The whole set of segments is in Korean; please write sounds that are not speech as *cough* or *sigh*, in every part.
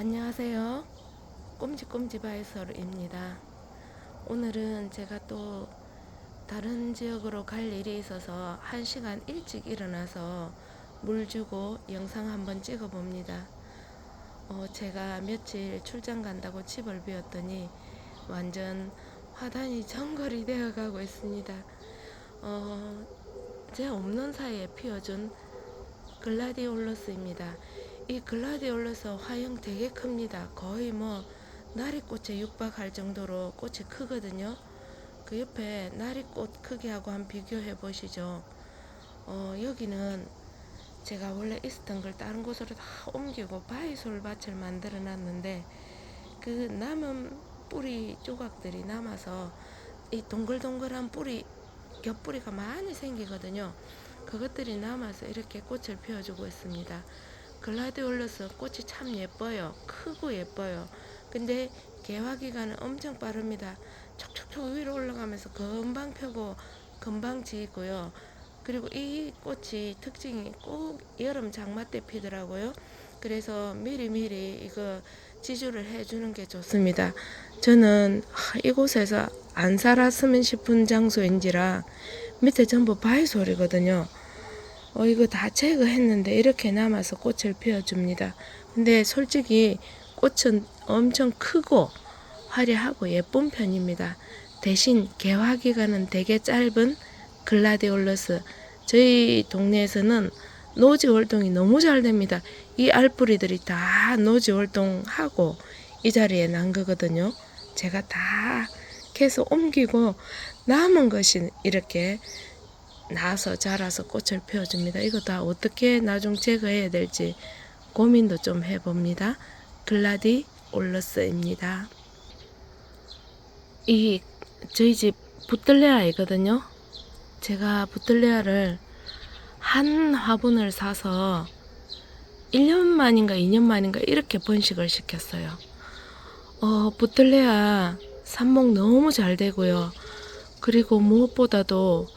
안녕하세요. 꼼지꼼지바이서입니다. 오늘은 제가 또 다른 지역으로 갈 일이 있어서 한 시간 일찍 일어나서 물 주고 영상 한번 찍어 봅니다. 어, 제가 며칠 출장 간다고 집을 비웠더니 완전 화단이 정글이 되어 가고 있습니다. 어, 제 없는 사이에 피워준 글라디올러스입니다. 이 글라디올러스 화형 되게 큽니다. 거의 뭐 나리꽃에 육박할 정도로 꽃이 크거든요. 그 옆에 나리꽃 크기하고 한 비교해 보시죠. 어, 여기는 제가 원래 있었던 걸 다른 곳으로 다 옮기고 바이솔 밭을 만들어 놨는데 그 남은 뿌리 조각들이 남아서 이 동글동글한 뿌리 겹뿌리가 많이 생기거든요. 그것들이 남아서 이렇게 꽃을 피워주고 있습니다. 글라디올러스 꽃이 참 예뻐요. 크고 예뻐요. 근데 개화 기간은 엄청 빠릅니다. 촉촉촉 위로 올라가면서 금방 펴고 금방 지고요. 그리고 이 꽃이 특징이 꼭 여름 장마 때 피더라고요. 그래서 미리미리 이거 지주를 해주는 게 좋습니다. 저는 하, 이곳에서 안 살았으면 싶은 장소인지라 밑에 전부 바위솔이거든요. 어, 이거 다 제거했는데 이렇게 남아서 꽃을 피워줍니다. 근데 솔직히 꽃은 엄청 크고 화려하고 예쁜 편입니다. 대신 개화 기간은 되게 짧은 글라디올러스. 저희 동네에서는 노지 활동이 너무 잘 됩니다. 이 알뿌리들이 다 노지 활동하고 이 자리에 난 거거든요. 제가 다 캐서 옮기고 남은 것이 이렇게 나서 자라서 꽃을 피워줍니다. 이거 다 어떻게 나중 제거해야 될지 고민도 좀 해봅니다. 글라디 올러스입니다. 이 저희 집 부틀레아이거든요. 제가 부틀레아를 한 화분을 사서 1년 만인가 2년 만인가 이렇게 번식을 시켰어요. 어, 부틀레아 삽목 너무 잘 되고요. 그리고 무엇보다도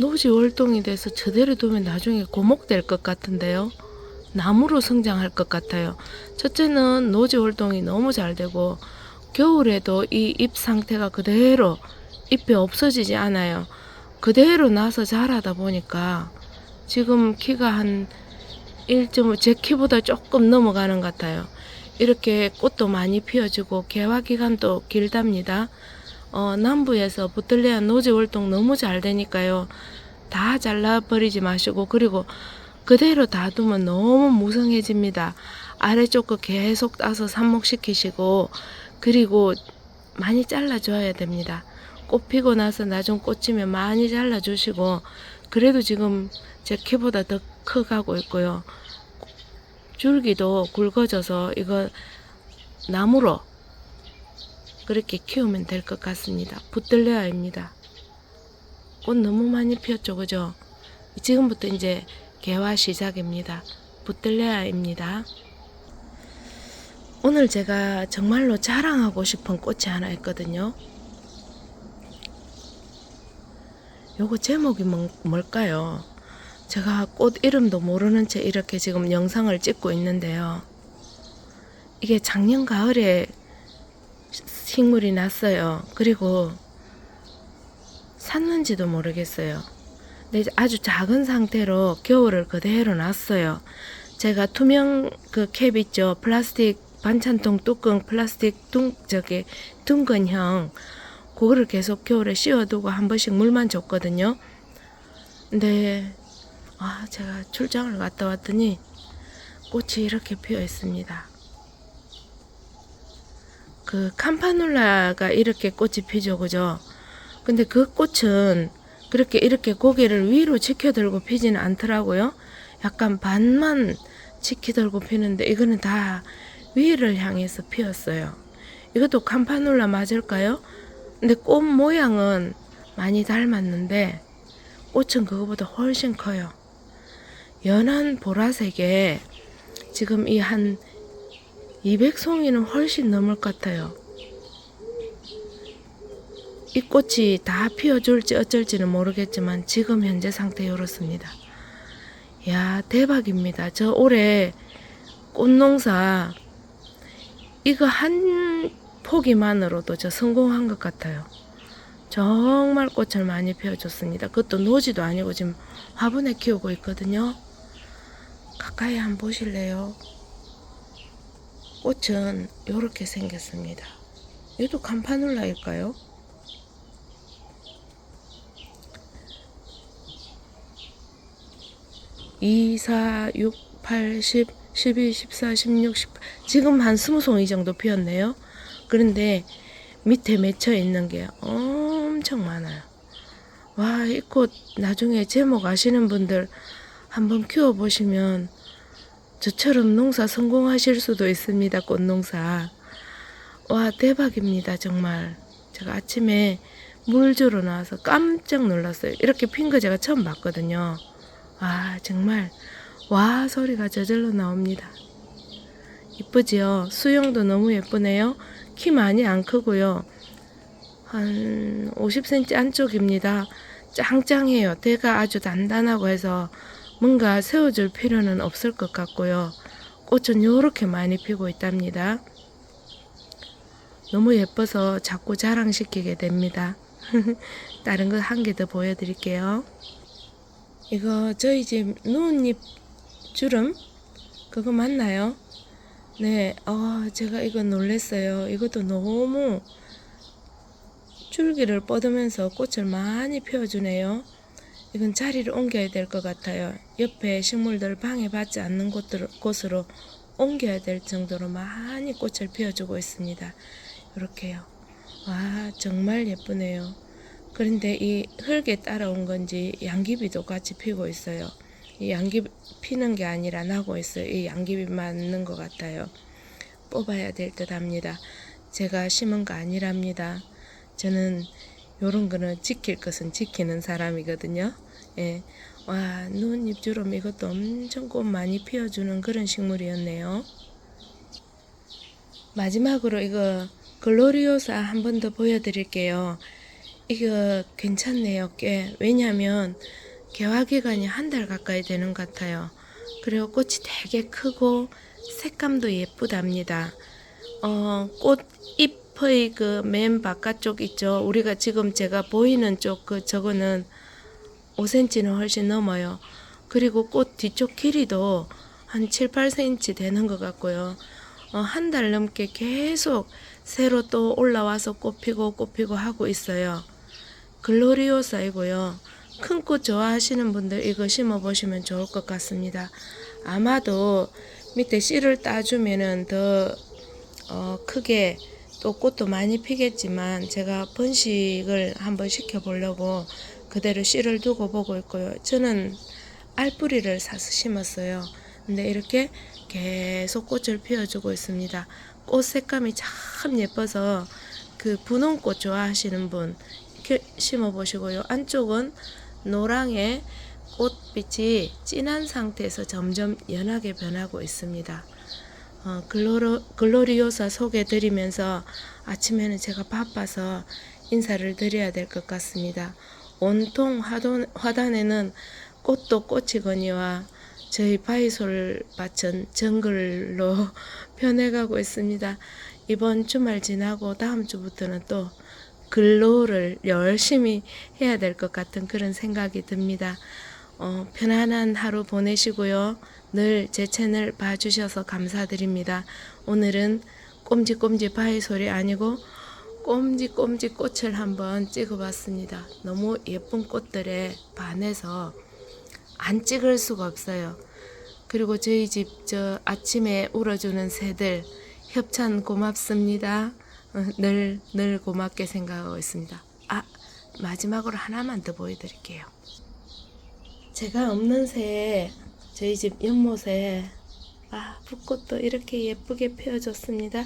노지 월동이 돼서 저대로 두면 나중에 고목될 것 같은데요. 나무로 성장할 것 같아요. 첫째는 노지 월동이 너무 잘 되고 겨울에도 이 잎 상태가 그대로 잎이 없어지지 않아요. 그대로 나서 자라다 보니까 지금 키가 한 1.5, 제 키보다 조금 넘어가는 것 같아요. 이렇게 꽃도 많이 피어주고 개화 기간도 길답니다. 어, 남부에서 부틀레아 노지 활동 너무 잘 되니까요. 다 잘라버리지 마시고 그리고 그대로 놔두면 너무 무성해집니다. 아래쪽 거 계속 따서 삽목시키시고 그리고 많이 잘라줘야 됩니다. 꽃 피고 나서 나중 꽂히면 많이 잘라주시고 그래도 지금 제 키보다 더 커가고 있고요. 줄기도 굵어져서 이거 나무로 그렇게 키우면 될 것 같습니다. 붙들레아입니다. 꽃 너무 많이 피었죠, 그죠? 지금부터 이제 개화 시작입니다. 붙들레아입니다. 오늘 제가 정말로 자랑하고 싶은 꽃이 하나 있거든요. 요거 제목이 뭐- 뭘까요? 제가 꽃 이름도 모르는 채 이렇게 지금 영상을 찍고 있는데요. 이게 작년 가을에 식물이 났어요. 그리고 샀는지도 모르겠어요. 근데 아주 작은 상태로 겨울을 그대로 놨어요. 제가 투명 그 캡 있죠. 플라스틱 반찬통 뚜껑 플라스틱 둥 저기 둥근형 그거를 계속 겨울에 씌워두고 한 번씩 물만 줬거든요. 근데 아 제가 출장을 갔다 왔더니 꽃이 이렇게 피어 있습니다. 그 캄파눌라가 이렇게 꽃이 피죠, 그죠? 근데 그 꽃은 그렇게 이렇게 고개를 위로 치켜들고 피지는 않더라고요. 약간 반만 치켜들고 피는데 이거는 다 위를 향해서 피었어요. 이것도 캄파눌라 맞을까요? 근데 꽃 모양은 많이 닮았는데 꽃은 그거보다 훨씬 커요. 연한 보라색에 지금 이 한 200송이는 훨씬 넘을 것 같아요. 이 꽃이 다 피어줄지 어쩔지는 모르겠지만 지금 현재 상태 이렇습니다. 야 대박입니다. 저 올해 꽃농사 이거 한 포기만으로도 저 성공한 것 같아요. 정말 꽃을 많이 피워줬습니다. 그것도 노지도 아니고 지금 화분에 키우고 있거든요. 가까이 한번 보실래요? 꽃은 이렇게 생겼습니다. 얘도 감파눌라일까요? 이, 사, 육, 팔, 십, 십이, 십사, 십육, 십팔 지금 한 스무 송이 정도 피었네요. 그런데 밑에 맺혀 있는 게 엄청 많아요. 와, 이 꽃 나중에 제목 아시는 분들 한번 키워보시면 저처럼 농사 성공하실 수도 있습니다. 꽃 농사. 와, 대박입니다. 정말. 제가 아침에 물 주러 나와서 깜짝 놀랐어요. 이렇게 핀 거 제가 처음 봤거든요. 와, 정말. 와, 소리가 저절로 나옵니다. 이쁘지요? 수영도 너무 예쁘네요. 키 많이 안 크고요. 한 50cm 안쪽입니다. 짱짱해요. 대가 아주 단단하고 해서 뭔가 세워줄 필요는 없을 것 같고요. 꽃은 이렇게 많이 피고 있답니다. 너무 예뻐서 자꾸 자랑시키게 됩니다. *laughs* 다른 거 한 개 더 보여드릴게요. 이거 저희 집 누운잎 주름 그거 맞나요? 네, 어, 제가 이거 놀랬어요. 이것도 너무 줄기를 뻗으면서 꽃을 많이 피워주네요. 이건 자리를 옮겨야 될 것 같아요. 옆에 식물들 방해받지 않는 곳들, 곳으로 옮겨야 될 정도로 많이 꽃을 피워주고 있습니다. 이렇게요. 와, 정말 예쁘네요. 그런데 이 흙에 따라온 건지 양귀비도 같이 피고 있어요. 이 양귀 피는 게 아니라 나고 있어요. 이 양귀비 맞는 것 같아요. 뽑아야 될 듯 합니다. 제가 심은 거 아니랍니다. 저는 요런 거는 지킬 것은 지키는 사람이거든요. 예. 와, 누잎 주름 이것도 엄청 꽃 많이 피워주는 그런 식물이었네요. 마지막으로 이거 글로리오사 한 번 더 보여드릴게요. 이거 괜찮네요, 꽤. 왜냐면 개화 기간이 한 달 가까이 되는 것 같아요. 그리고 꽃이 되게 크고 색감도 예쁘답니다. 어, 꽃 잎 의 그 맨 바깥쪽 있죠. 우리가 지금 제가 보이는 쪽 그 저거는 5cm는 훨씬 넘어요. 그리고 꽃 뒤쪽 길이도 한 7, 8cm 되는 것 같고요. 어, 한 달 넘게 계속 새로 또 올라와서 꽃 피고 꽃 피고 하고 있어요. 글로리오사이고요. 큰 꽃 좋아하시는 분들 이거 심어 보시면 좋을 것 같습니다. 아마도 밑에 씨를 따주면은 더 어, 크게 또 꽃도 많이 피겠지만 제가 번식을 한번 시켜 보려고 그대로 씨를 두고 보고 있고요. 저는 알뿌리를 사서 심었어요. 근데 이렇게 계속 꽃을 피워주고 있습니다. 꽃 색감이 참 예뻐서 그 분홍꽃 좋아하시는 분 이렇게 심어 보시고요. 안쪽은 노랑의 꽃빛이 진한 상태에서 점점 연하게 변하고 있습니다. 어, 글로로, 글로리오사 소개 드리면서 아침에는 제가 바빠서 인사를 드려야 될 것 같습니다. 온통 화돈, 화단에는 꽃도 꽃이거니와 저희 바이솔 밭은 정글로 *laughs* 변해가고 있습니다. 이번 주말 지나고 다음 주부터는 또 근로를 열심히 해야 될 것 같은 그런 생각이 듭니다. 어, 편안한 하루 보내시고요. 늘 제 채널 봐주셔서 감사드립니다. 오늘은 꼼지꼼지 바위 소리 아니고 꼼지꼼지 꽃을 한번 찍어봤습니다. 너무 예쁜 꽃들에 반해서 안 찍을 수가 없어요. 그리고 저희 집 저 아침에 울어주는 새들 협찬 고맙습니다. 어, 늘, 늘 고맙게 생각하고 있습니다. 아, 마지막으로 하나만 더 보여드릴게요. 제가 없는 새에 저희 집 연못에 아, 붓꽃도 이렇게 예쁘게 피어졌습니다.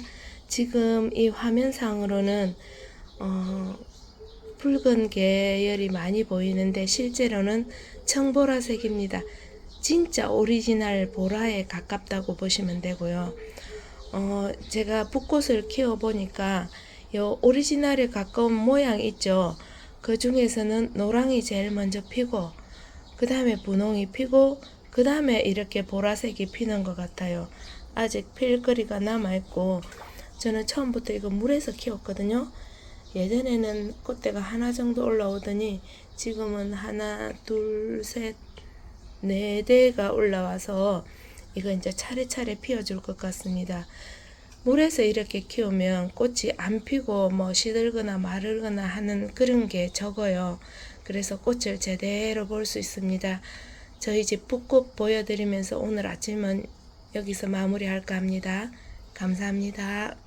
지금 이 화면상으로는 어, 붉은 계열이 많이 보이는데 실제로는 청보라색입니다. 진짜 오리지널 보라에 가깝다고 보시면 되고요. 어, 제가 붓꽃을 키워 보니까 요 오리지널에 가까운 모양 있죠. 그 중에서는 노랑이 제일 먼저 피고 그 다음에 분홍이 피고 그 다음에 이렇게 보라색이 피는 것 같아요. 아직 필 거리가 남아 있고 저는 처음부터 이거 물에서 키웠거든요. 예전에는 꽃대가 하나 정도 올라오더니 지금은 하나, 둘, 셋, 네 대가 올라와서 이거 이제 차례차례 피워줄 것 같습니다. 물에서 이렇게 키우면 꽃이 안 피고 뭐 시들거나 마르거나 하는 그런 게 적어요. 그래서 꽃을 제대로 볼 수 있습니다. 저희 집 붓꽃 보여드리면서 오늘 아침은 여기서 마무리할까 합니다. 감사합니다.